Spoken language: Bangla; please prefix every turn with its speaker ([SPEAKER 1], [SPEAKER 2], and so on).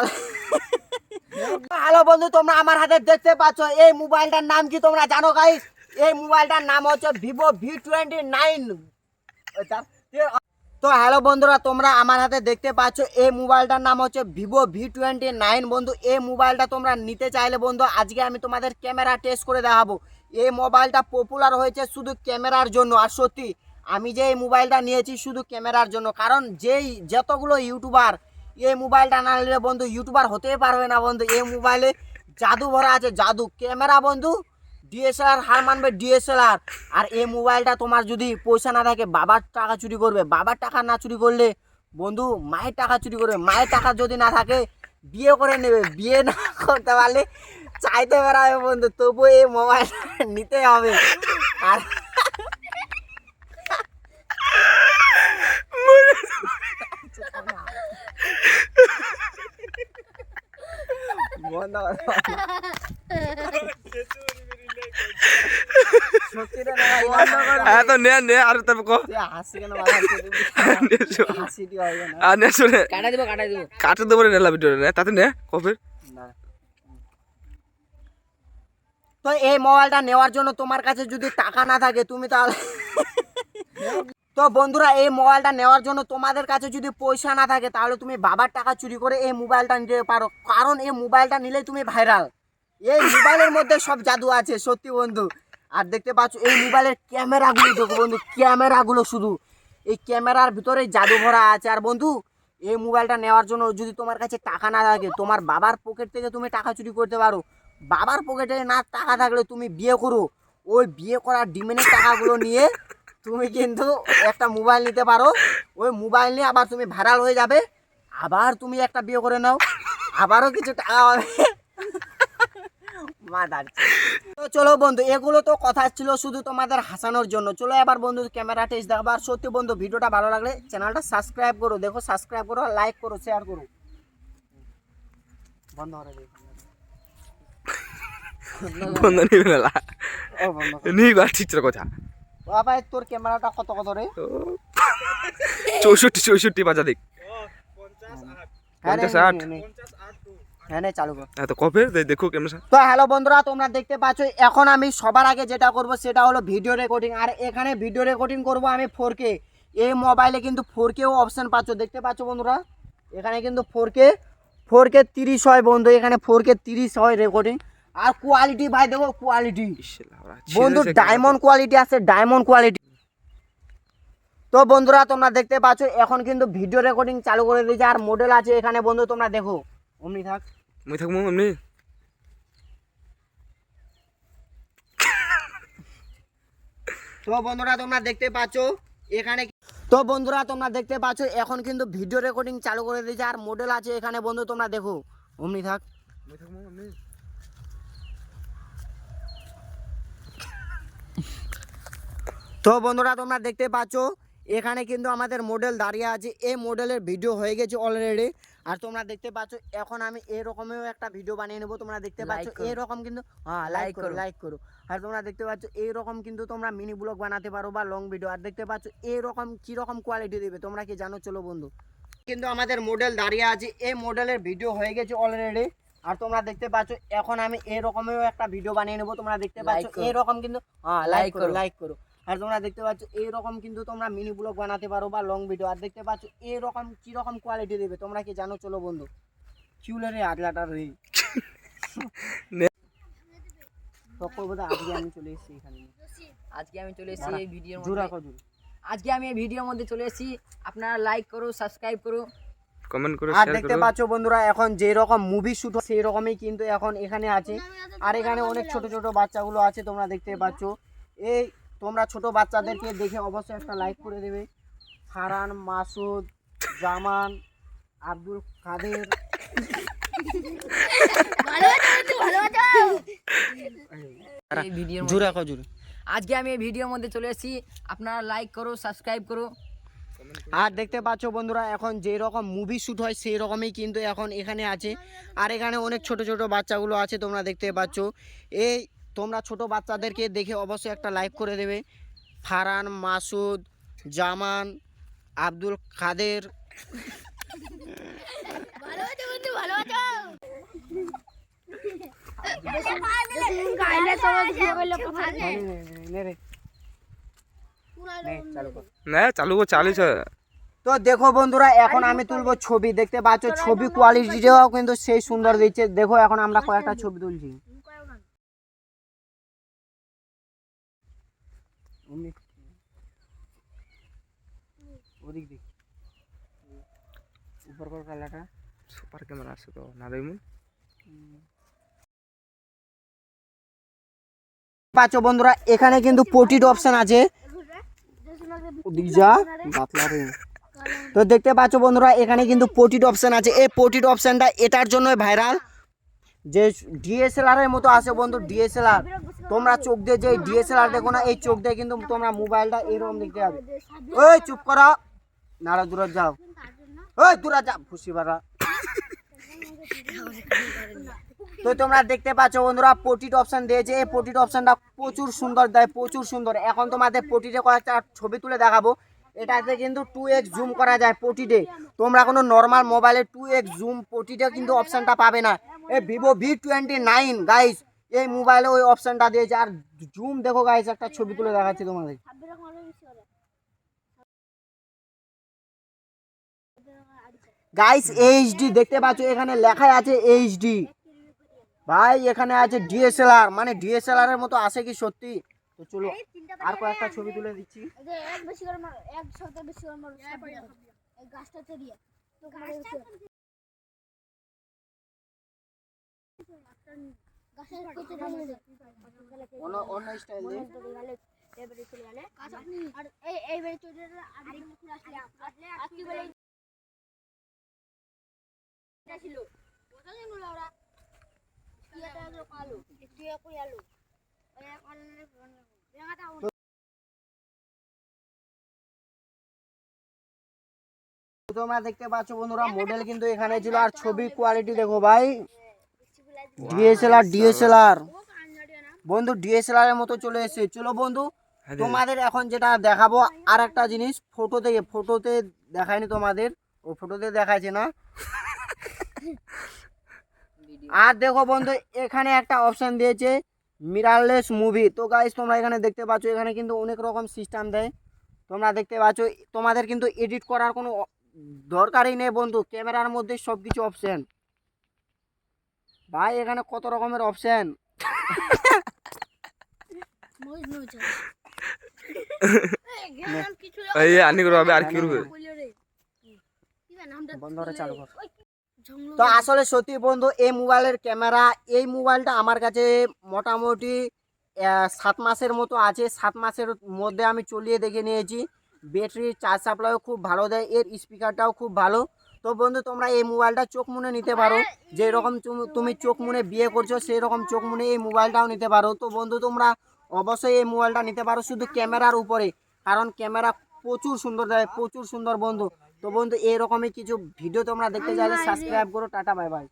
[SPEAKER 1] তাহলে হ্যালো বন্ধু, তোমরা আমার হাতে দেখতে পাচ্ছ, এই মোবাইলটার নাম কি তোমরা জানো গাইস এই মোবাইলটার নাম হচ্ছে ভিভো ভি টোয়েন্টি নাইন তো হ্যালো বন্ধুরা, তোমরা আমার হাতে দেখতে পাচ্ছ, এই মোবাইলটার নাম হচ্ছে ভিভো ভি টোয়েন্টি নাইন বন্ধু, এই মোবাইলটা তোমরা নিতে চাইলে বন্ধু, আজকে আমি তোমাদের ক্যামেরা টেস্ট করে দেখাবো। এই মোবাইলটা পপুলার হয়েছে শুধু ক্যামেরার জন্য, আর সত্যি, আমি যে এই মোবাইলটা নিয়েছি শুধু ক্যামেরার জন্য, কারণ যেই, যতগুলো ইউটিউবার এই মোবাইলটা না নিলে বন্ধু ইউটিউবার হতেই পারবে না বন্ধু। এই মোবাইলে জাদু ভরা আছে, জাদু। ক্যামেরা বন্ধু ডিএসএলআর হার মানবে ডিএসএলআর আর এই মোবাইলটা তোমার যদি পয়সা না থাকে, বাবার টাকা চুরি করবে। বাবার টাকা না চুরি করলে বন্ধু, মায়ের টাকা চুরি করবে। মায়ের টাকা যদি না থাকে, বিয়ে করে নেবে। বিয়ে না করতে পারলে চাইতে বেড়াবে বন্ধু। তবু এই মোবাইল নিতে হবে। আর বন্ধ
[SPEAKER 2] তাতে নে
[SPEAKER 1] এই মোবাইলটা নেওয়ার জন্য তোমার কাছে যদি টাকা না থাকে, তুমি তাহলে তো বন্ধুরা, এই মোবাইলটা নেওয়ার জন্য তোমাদের কাছে যদি পয়সা না থাকে, তাহলে তুমি বাবার টাকা চুরি করে এই মোবাইলটা নিতে পারো। কারণ এই মোবাইলটা নিলেই তুমি ভাইরাল এই মোবাইলের মধ্যে সব জাদু আছে, সত্যি বন্ধু। আর দেখতে পাচ্ছ, এই মোবাইলের ক্যামেরাগুলো, দেখো বন্ধু, ক্যামেরাগুলো শুধু। এই ক্যামেরার ভিতরে জাদু ভরা আছে। আর বন্ধু, এই মোবাইলটা নেওয়ার জন্য যদি তোমার কাছে টাকা না থাকে, তোমার বাবার পকেট থেকে তুমি টাকা চুরি করতে পারো। বাবার পকেটে না টাকা থাকলে তুমি বিয়ে করো। ওই বিয়ে করার ডিমেনের টাকাগুলো নিয়ে তুমি কিন্তু একটা মোবাইল নিতে পারো। ওই মোবাইল নিয়ে আবার তুমি ভাইরাল হয়ে যাবে। আবার তুমি একটা বিয়ে করে নাও। আবারও কিছু টাকা হবে মা তো চলো বন্ধু এগুলো তো কথা ছিল শুধু তোমাদের হাসানোর জন্য। চলো এবার বন্ধু ক্যামেরা টেস্ট দেখো আর সত্যি বন্ধু ভিডিওটা ভালো লাগলে চ্যানেলটা সাবস্ক্রাইব করো। দেখো সাবস্ক্রাইব করো লাইক করো শেয়ার করো। বন্ধ করে
[SPEAKER 2] বন্ধ নিবে। নি। কথা।
[SPEAKER 1] বাবা তোর ক্যামেরাটা কত কত রে
[SPEAKER 2] চৌষট্টি চৌষট্টি বাজা দেখ।
[SPEAKER 1] হ্যাঁ
[SPEAKER 2] পঞ্চাশ আট।
[SPEAKER 1] হ্যাঁ চালু কর।
[SPEAKER 2] হ্যাঁ তো দেখো
[SPEAKER 1] তো হ্যালো বন্ধুরা তোমরা দেখতে পাচ্ছ এখন আমি সবার আগে যেটা করব সেটা হলো ভিডিও রেকর্ডিং আর এখানে ভিডিও রেকর্ডিং করব আমি ফোর কে এই মোবাইলে কিন্তু ফোর কেও অপশান পাচ্ছ। দেখতে পাচ্ছ বন্ধুরা? এখানে কিন্তু ফোর কে ফোর কে তিরিশ হয় বন্ধু। এখানে ফোর কে তিরিশ হয় রেকর্ডিং আর কোয়ালিটি ভাই দেখো কোয়ালিটি বন্ধু ডায়মন্ড কোয়ালিটি আছে ডায়মন্ড কোয়ালিটি তো বন্ধুরা তোমরা দেখতে পাচ্ছ এখন কিন্তু ভিডিও রেকর্ডিং চালু করে দিয়েছে আর মডেল আছে এখানে বন্ধু তোমরা দেখো। অমনি থাক।
[SPEAKER 2] মুই থাকব এমনি
[SPEAKER 1] তো বন্ধুরা তোমরা দেখতে পাচ্ছ এখানে তো বন্ধুরা তোমরা দেখতে পাচ্ছ এখন কিন্তু ভিডিও রেকর্ডিং চালু করে দিয়েছে আর মডেল আছে এখানে বন্ধু তোমরা দেখো। অমনি থাক।
[SPEAKER 2] মুই থাকব এমনি
[SPEAKER 1] তো বন্ধুরা তোমরা দেখতে পাচ্ছ এখানে কিন্তু আমাদের মডেল দাঁড়িয়ে আছে। এই মডেলের ভিডিও হয়ে গেছে অলরেডি আর তোমরা দেখতে পাচ্ছ এখন আমি এরকমেও একটা ভিডিও বানিয়ে নেব। তোমরা দেখতে পাচ্ছ এরকম কিন্তু হ্যাঁ লাইক করো। লাইক করো। আর তোমরা দেখতে পাচ্ছ এইরকম কিন্তু তোমরা মিনি ব্লগ বানাতে পারো বা লং ভিডিও আর দেখতে পাচ্ছ এইরকম কীরকম কোয়ালিটি দেবে তোমরা কি জানো? চলো বন্ধু। কিন্তু আমাদের মডেল দাঁড়িয়ে আছে। এই মডেলের ভিডিও হয়ে গেছে অলরেডি আর তোমরা দেখতে পাচ্ছ এখন আমি এরকমেও একটা ভিডিও বানিয়ে নেব। তোমরা দেখতে পাচ্ছ এরকম কিন্তু হ্যাঁ লাইক করো। লাইক করো। আর তোমরা দেখতে পাচ্ছ এইরকম কিন্তু তোমরা মিনি ব্লগ বানাতে পারো বা লং ভিডিও আর দেখতে পাচ্ছ এইরকম কীরকম কোয়ালিটি দেবে তোমরা কি জানো? চলো বন্ধু। চুলের আগলাটা রে। তখন আজকে আমি চলে এসেছি এখানে
[SPEAKER 3] আজকে আমি চলে এসেছি এই ভিডিওর মধ্যে। আজকে আমি এই ভিডিওর মধ্যে চলে এসেছি। আপনারা লাইক করো সাবস্ক্রাইব করো।
[SPEAKER 2] কমেন্ট করে
[SPEAKER 1] আর দেখতে পাচ্ছ বন্ধুরা এখন যে রকম মুভি শুট সেই রকমই কিন্তু এখন এখানে আছে। আর এখানে অনেক ছোট ছোট বাচ্চাগুলো আছে তোমরা দেখতে পাচ্ছ। এই তোমরা ছোট বাচ্চাদেরকে দেখে অবশ্যই একটা লাইক করে দেবে। ফারান মাসুদ জামান আব্দুল কাদের।
[SPEAKER 3] আজকে আমি এই ভিডিওর মধ্যে চলে এসেছি। আপনারা লাইক করো সাবস্ক্রাইব করো।
[SPEAKER 1] আর দেখতে পাচ্ছ বন্ধুরা এখন যে রকম মুভি শ্যুট হয় সেই রকমই কিন্তু এখন এখানে আছে। আর এখানে অনেক ছোট ছোট বাচ্চাগুলো আছে তোমরা দেখতে পাচ্ছ। এই তোমরা ছোট বাচ্চাদেরকে দেখে অবশ্যই একটা লাইক করে দেবে। ফারান মাসুদ জামান আব্দুল কাদের।
[SPEAKER 2] না চালু
[SPEAKER 1] তো দেখো বন্ধুরা এখন আমি তুলবো ছবি। দেখতে পাচ্ছ ছবি কোয়ালিটিটাও কিন্তু সেই সুন্দর দিচ্ছে। দেখো এখন আমরা কয়েকটা ছবি তুলছি। ওদিক দিক। উপর কর কালাটা
[SPEAKER 2] সুপার ক্যামেরা আছে তো না দেখ
[SPEAKER 1] পাচ্ছ বন্ধুরা এখানে কিন্তু পোর্ট্রেট অপশন আছে। ওদিক যা বাতলা রে। তো দেখতে পাচ্ছ বন্ধুরা এখানে কিন্তু পোর্ট্রেট অপশন আছে। এই পোর্ট্রেট অপশনটা এটার জন্যই ভাইরাল যে ডিএসএলআর এর মতো আছে বন্ধু ডিএসএলআর তোমরা চোখ দিয়ে যে ডিএসএলআর দেখো না, এই চোখ দিয়ে কিন্তু তোমরা মোবাইলটা এরকম দেখতে পাবে। ওই, চুপ করো। নাড়া দূরে যাও। ওই, দূরে যা খুশি বাড়া। তো তোমরা দেখতে পাচ্ছ বন্ধুরা পোর্ট্রেট অপশন দিয়েছে। এই পোর্ট্রেট অপশনটা প্রচুর সুন্দর দেয়, প্রচুর সুন্দর। এখন তোমাদের পোর্ট্রেটে কয়েকটা ছবি তুলে দেখাবো। এটাতে কিন্তু টু এক্স জুম করা যায় পোর্ট্রেটে তোমরা কোনো নর্মাল মোবাইলে টু এক্স জুম পোর্ট্রেটে কিন্তু অপশনটা পাবে না। এই Vivo V twenty nine guys এই মোবাইলে ওই অপশনটা দিয়েছে। আর জুম দেখো গাইস একটা ছবি তুলে দেখাচ্ছি তোমাদের। গাইস এইচডি দেখতে পাচ্ছ এখানে লেখাই আছে এইচডি ভাই এখানে আছে ডিএসএলআর মানে ডিএসএলআর এর মতো আছে কি সত্যি? তো চলো আর কয়েকটা ছবি তুলে দিচ্ছি।
[SPEAKER 4] এক বেশি করে মারো এক বেশি করে মারো এই গাছটা তো মারো
[SPEAKER 1] অন্য স্টাইল
[SPEAKER 4] আর এইবারে চলে আসলে ছিল। ওরা? কই আলো? অনলাইনে
[SPEAKER 1] তোমরা দেখতে পাচ্ছ বন্ধুরা মডেল কিন্তু এখানে ছিল। আর ছবি কোয়ালিটি দেখো ভাই। ডিএসএলআর ডিএসএলআর বন্ধু ডিএসএলআর এর মতো চলে এসেছে। চলো বন্ধু তোমাদের এখন যেটা দেখাবো আর একটা জিনিস ফটোতে ফটোতে দেখায়নি তোমাদের। ও ফটোতে দেখাচ্ছে না। আর দেখো বন্ধু এখানে একটা অপশন দিয়েছে মিরারলেস মুভি তো গাইস তোমরা এখানে দেখতে পাচ্ছ এখানে কিন্তু অনেক রকম সিস্টেম দেয়। তোমরা দেখতে পাচ্ছ তোমাদের কিন্তু এডিট করার কোনো দরকারই নেই বন্ধু। ক্যামেরার মধ্যে সব কিছু অপশন ভাই এখানে কত রকমের অপশন
[SPEAKER 4] মোজ নোজ কিছু
[SPEAKER 2] এই আনি করবে হবে আর কি করবে?
[SPEAKER 1] চালু কর। তো আসলে সত্যি বন্ধু এই মোবাইলের ক্যামেরা এই মোবাইলটা আমার কাছে মোটামুটি সাত মাসের মতো আছে। সাত মাসের মধ্যে আমি চলিয়ে দেখে নিয়েছি। ব্যাটারি চার্জ সাপ্লাইও খুব ভালো দেয়। এর স্পিকারটাও খুব ভালো। তো বন্ধু তোমরা এই মোবাইলটা চোখ মুনে নিতে পারো। যে রকম তুমি চোখ মুনে বিয়ে করছ সেই রকম চোখ মুনে এই মোবাইলটাও নিতে পারো। তো বন্ধু তোমরা অবশ্যই এই মোবাইলটা নিতে পারো শুধু ক্যামেরার উপরে কারণ ক্যামেরা প্রচুর সুন্দর দেয় প্রচুর সুন্দর বন্ধু। তো বন্ধু এরকমই কিছু ভিডিও তোমরা দেখতে চাইলে সাবস্ক্রাইব করো টাটা বাই বাই।